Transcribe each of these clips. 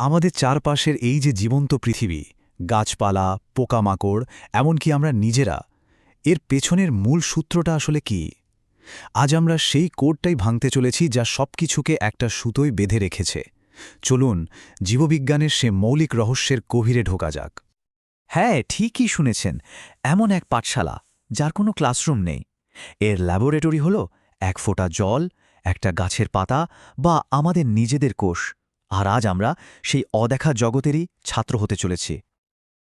আমাদের চারপাশের এই যে জীবন্ত পৃথিবী, গাছপালা, পোকামাকড়, এমনকি আমরা নিজেরা, এর পেছনের মূল সূত্রটা আসলে কি? আজ আমরা সেই কোডটাই ভাঙতে চলেছি যা সবকিছুকে একটা সুতোয় বেঁধে রেখেছে। চলুন, জীববিজ্ঞানের সে মৌলিক রহস্যের গভীরে ঢোকা যাক। হ্যাঁ ঠিকই শুনেছেন, এমন এক পাঠশালা, যার কোনো ক্লাসরুম নেই। এর ল্যাবরেটরি হল এক ফোঁটা জল, একটা গাছের পাতা বা আমাদের নিজেদের কোষ। আর আজ আমরা সেই অদেখা জগতেরই ছাত্র হতে চলেছি।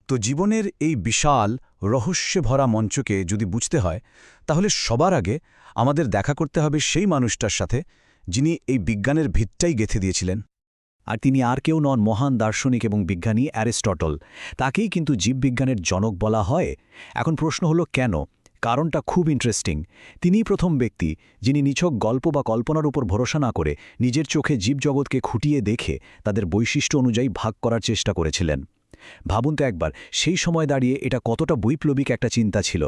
তো জীবনের এই বিশাল রহস্যে ভরা মঞ্চকে যদি বুঝতে হয়, তাহলে সবার আগে আমাদের দেখা করতে হবে সেই মানুষটার সাথে, যিনি এই বিজ্ঞানের ভিতটাই গেথে দিয়েছিলেন। আর তিনি আর কেউ নন মহান দার্শনিক এবং বিজ্ঞানী অ্যারিস্টটল। তাকেই কিন্তু জীববিজ্ঞানের জনক বলা হয়। এখন প্রশ্ন হলো কেন? কারণটা খুব ইন্টারেস্টিং তিনিই প্রথম ব্যক্তি যিনি নিছক গল্প বা কল্পনার উপর ভরসা না করে নিজের চোখে জীবজগৎকে খুঁটিয়ে দেখে তাদের বৈশিষ্ট্য অনুযায়ী ভাগ করার চেষ্টা করেছিলেন। ভাবুন তো একবার, সেই সময় দাঁড়িয়ে এটা কতটা বৈপ্লবিক একটা চিন্তা ছিল।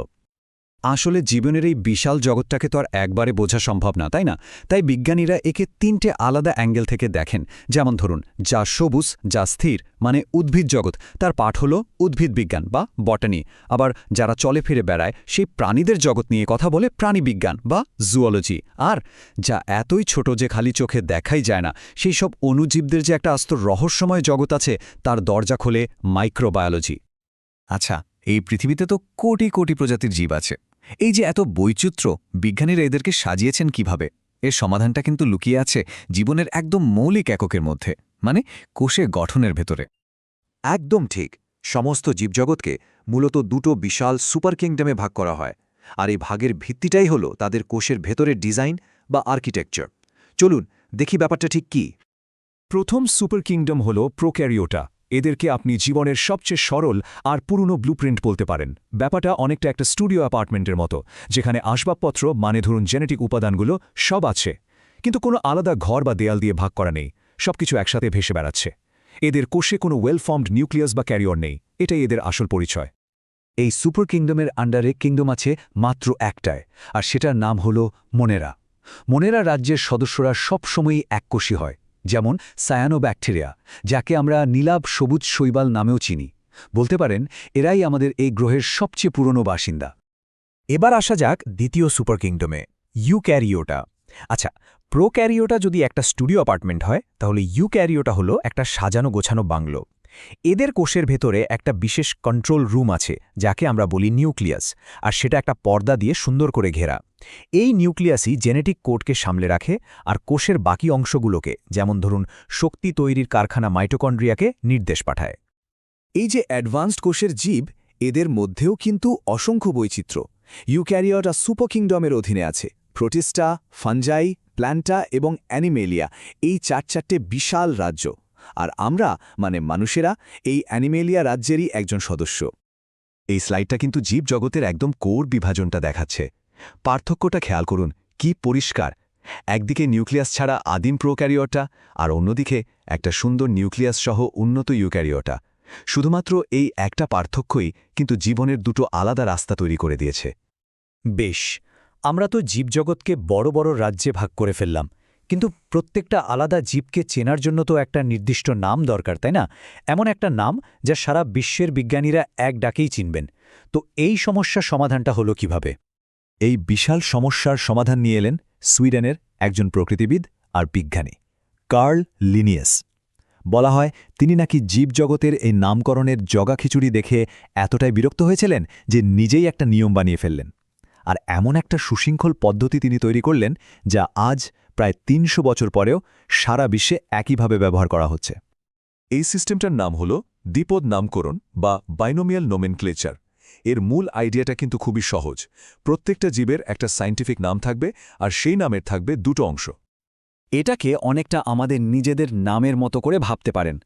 আসলে জীবনের এই বিশাল জগৎটাকে তো আর একবারে বোঝা সম্ভব না, তাই না? তাই বিজ্ঞানীরা একে তিনটে আলাদা অ্যাঙ্গেল থেকে দেখেন। যেমন ধরুন, যা সবুজ, যা স্থির মানে উদ্ভিদ জগৎ। তার পাঠ হল উদ্ভিদ বিজ্ঞান বা বটানি। আবার যারা চলে ফিরে বেড়ায়, সেই প্রাণীদের জগৎ নিয়ে কথা বলে প্রাণীবিজ্ঞান বা জুওলজি। আর যা এতই ছোট যে খালি চোখে দেখাই যায় না, সেই সব অণুজীবদের যে একটা আস্ত রহস্যময় জগৎ আছে, তার দরজা খোলে মাইক্রোবায়োলজি। আচ্ছা এই পৃথিবীতে তো কোটি কোটি প্রজাতির জীব আছে। এই যে এত বৈচিত্র্য বিজ্ঞানীরা এদেরকে সাজিয়েছেন কীভাবে? এর সমাধানটা কিন্তু লুকিয়ে আছে জীবনের একদম মৌলিক এককের মধ্যে মানে কোষে গঠনের ভেতরে। একদম ঠিক। সমস্ত জীবজগৎকে মূলত দুটো বিশাল সুপার কিংডমে ভাগ করা হয়। আর এই ভাগের ভিত্তিটাই হল তাদের কোষের ভেতরের ডিজাইন বা আর্কিটেকচার। চলুন দেখি ব্যাপারটা ঠিক কি। প্রথম সুপার কিংডম হল প্রোক্যারিওটা। এদেরকে আপনি জীবনের সবচেয়ে সরল আর পুরনো ব্লুপ্রিন্ট বলতে পারেন। ব্যাপারটা অনেকটা একটা স্টুডিও অ্যাপার্টমেন্টের মতো, যেখানে আসবাবপত্র মানে ধরুন জেনেটিক উপাদানগুলো, সব আছে। কিন্তু কোনো আলাদা ঘর বা দেয়াল দিয়ে ভাগ করা নেই, সবকিছু একসাথে ভেসে বেড়াচ্ছে। এদের কোষে কোনো ওয়েল ফর্মড নিউক্লিয়াস বা ক্যারিয়র নেই, এটাই এদের আসল পরিচয়। এই সুপার কিংডমের আন্ডারে কিংডম আছে মাত্র একটায়, আর সেটার নাম হল মনেরা। মনেরা রাজ্যের সদস্যরা সবসময়ই এককোষী হয় যেমন সায়ানোব্যাকটেরিয়া যাকে আমরা নীলাভ সবুজ শৈবাল নামেও চিনি। বলতে পারেন, এরাই আমাদের এই গ্রহের সবচেয়ে পুরনো বাসিন্দা। এবার আসা যাক দ্বিতীয় সুপার কিংডমে ইউক্যারিওটা। আচ্ছা প্রোক্যারিওটা যদি একটা স্টুডিও অ্যাপার্টমেন্ট হয়, তাহলে ইউক্যারিওটা হলো একটা সাজানো গোছানো বাংলো। এদের কোষের ভেতরে একটা বিশেষ কন্ট্রোল রুম আছে, যাকে আমরা বলি নিউক্লিয়াস, আর সেটা একটা পর্দা দিয়ে সুন্দর করে ঘেরা। এই নিউক্লিয়াসই জেনেটিক কোডকে সামলে রাখে আর কোষের বাকি অংশগুলোকে, যেমন ধরুন, শক্তি তৈরির কারখানা মাইটোকন্ড্রিয়াকে নির্দেশ পাঠায়। এই যে অ্যাডভান্সড কোষের জীব, এদের মধ্যেও কিন্তু অসংখ্য বৈচিত্র্য। ইউক্যারিয়টা সুপার কিংডমের অধীনে আছে। প্রোটিস্টা ফানজাই প্ল্যান্টা এবং অ্যানিমেলিয়া, এই চার চারটে বিশাল রাজ্য। আর আমরা মানে মানুষেরা, এই অ্যানিমেলিয়া রাজ্যেরই একজন সদস্য। এই স্লাইডটা কিন্তু জীব জগতের একদম কোর বিভাজনটা দেখাচ্ছে। পার্থক্যটা খেয়াল করুন, কি পরিষ্কার। একদিকে নিউক্লিয়াস ছাড়া আদিম প্রোক্যারিওটা আর অন্যদিকে একটা সুন্দর নিউক্লিয়াস সহ উন্নত ইউক্যারিওটা। শুধুমাত্র এই একটা পার্থক্যই কিন্তু জীবনের দুটো আলাদা রাস্তা তৈরি করে দিয়েছে। বেশ, আমরা তো জীবজগৎকে বড় বড় রাজ্যে ভাগ করে ফেললাম, কিন্তু প্রত্যেকটা আলাদা জীবকে চেনার জন্য তো একটা নির্দিষ্ট নাম দরকার, তাই না? এমন একটা নাম যা সারা বিশ্বের বিজ্ঞানীরা এক ডাকেই চিনবেন। তো এই সমস্যার সমাধানটা হলো কীভাবে? এই বিশাল সমস্যার সমাধান নিয়ে এলেন সুইডেনের একজন প্রকৃতিবিদ আর বিজ্ঞানী, কার্ল লিনিয়াস। বলা হয়, তিনি নাকি জীবজগতের এই নামকরণের জগা খিচুড়ি দেখে এতটাই বিরক্ত হয়েছিলেন যে নিজেই একটা নিয়ম বানিয়ে ফেললেন। আর এমন একটা সুশৃঙ্খল পদ্ধতি তিনি তৈরি করলেন যা আজ প্রায় তিনশো বছর পরেও সারা বিশ্বে একইভাবে ব্যবহার করা হচ্ছে। এই সিস্টেমটার নাম হল দ্বিপদ নামকরণ বা বাইনোমিয়াল নোমেনক্লেচার। এর মূল আইডিয়াটা কিন্তু খুবই সহজ। প্রত্যেকটা জীবের একটা সাইন্টিফিক নাম থাকবে আর সেই নামের থাকবে দুটো অংশ। এটাকে অনেকটা আমাদের নিজেদের নামের মতো করে ভাবতে পারেন।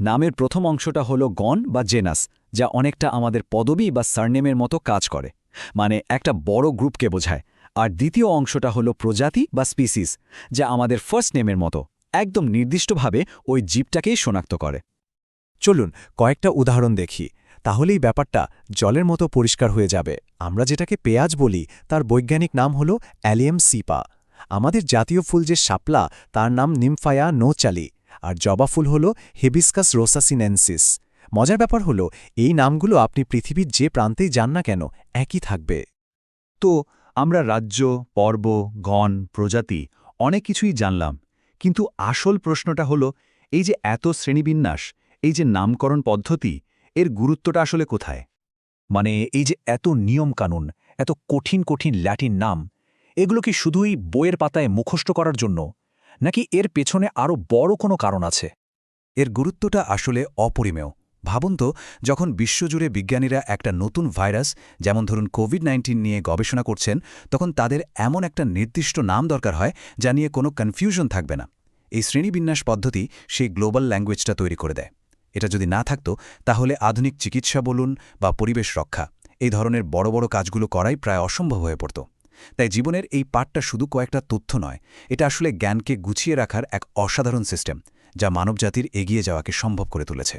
নামের প্রথম অংশটা হলো গণ বা জেনাস যা অনেকটা আমাদের পদবি বা সারনেমের মতো কাজ করে। মানে একটা বড় গ্রুপকে বোঝায়। আর দ্বিতীয় অংশটা হলো প্রজাতি বা স্পিসিস যা আমাদের ফার্স্ট নেমের মতো, একদম নির্দিষ্টভাবে ওই জীবটাকেই শনাক্ত করে। চলুন কয়েকটা উদাহরণ দেখি। তাহলেই ব্যাপারটা জলের মতো পরিষ্কার হয়ে যাবে। আমরা যেটাকে পেঁয়াজ বলি, তার বৈজ্ঞানিক নাম হল অ্যালিয়াম সিপা। আমাদের জাতীয় ফুল যে শাপলা, তার নাম নিমফায়া নোচালি, আর জবা ফুল হল হেবিসকাস রোসাসিনেন্সিস। মজার ব্যাপার হলো, এই নামগুলো আপনি পৃথিবীর যে প্রান্তেই যান না কেন, একই থাকবে। তো, আমরা রাজ্য, পর্ব, গণ, প্রজাতি অনেক কিছুই জানলাম, কিন্তু আসল প্রশ্নটা হলো, এই যে এত শ্রেণীবিন্যাস, এই যে নামকরণ পদ্ধতি এর গুরুত্বটা আসলে কোথায়? মানে এই যে এত নিয়ম কানুন এত কঠিন কঠিন ল্যাটিন নাম, এগুলো কি শুধুই বইয়ের পাতায় মুখস্থ করার জন্য, নাকি এর পেছনে আরও বড় কোনো কারণ আছে? এর গুরুত্বটা আসলে অপরিমেয়। ভাবুন তো, যখন বিশ্বজুড়ে বিজ্ঞানীরা একটা নতুন ভাইরাস, যেমন ধরুন কোভিড নাইন্টিন নিয়ে গবেষণা করছেন, তখন তাদের এমন একটা নির্দিষ্ট নাম দরকার হয়, যা নিয়ে কোনো কনফিউশন থাকবে না। এই শ্রেণীবিন্যাস পদ্ধতি সেই গ্লোবাল ল্যাঙ্গুয়েজটা তৈরি করে দেয়। এটা যদি না থাকত, তাহলে আধুনিক চিকিৎসা বলুন বা পরিবেশ রক্ষা, এই ধরনের বড় বড় কাজগুলো করাই প্রায় অসম্ভব হয়ে পড়ত। তাই জীবনের এই পাঠটা শুধু কয়েকটা তথ্য নয়, এটা আসলে জ্ঞানকে গুছিয়ে রাখার এক অসাধারণ সিস্টেম যা মানবজাতির এগিয়ে যাওয়াকে সম্ভব করে তুলেছে।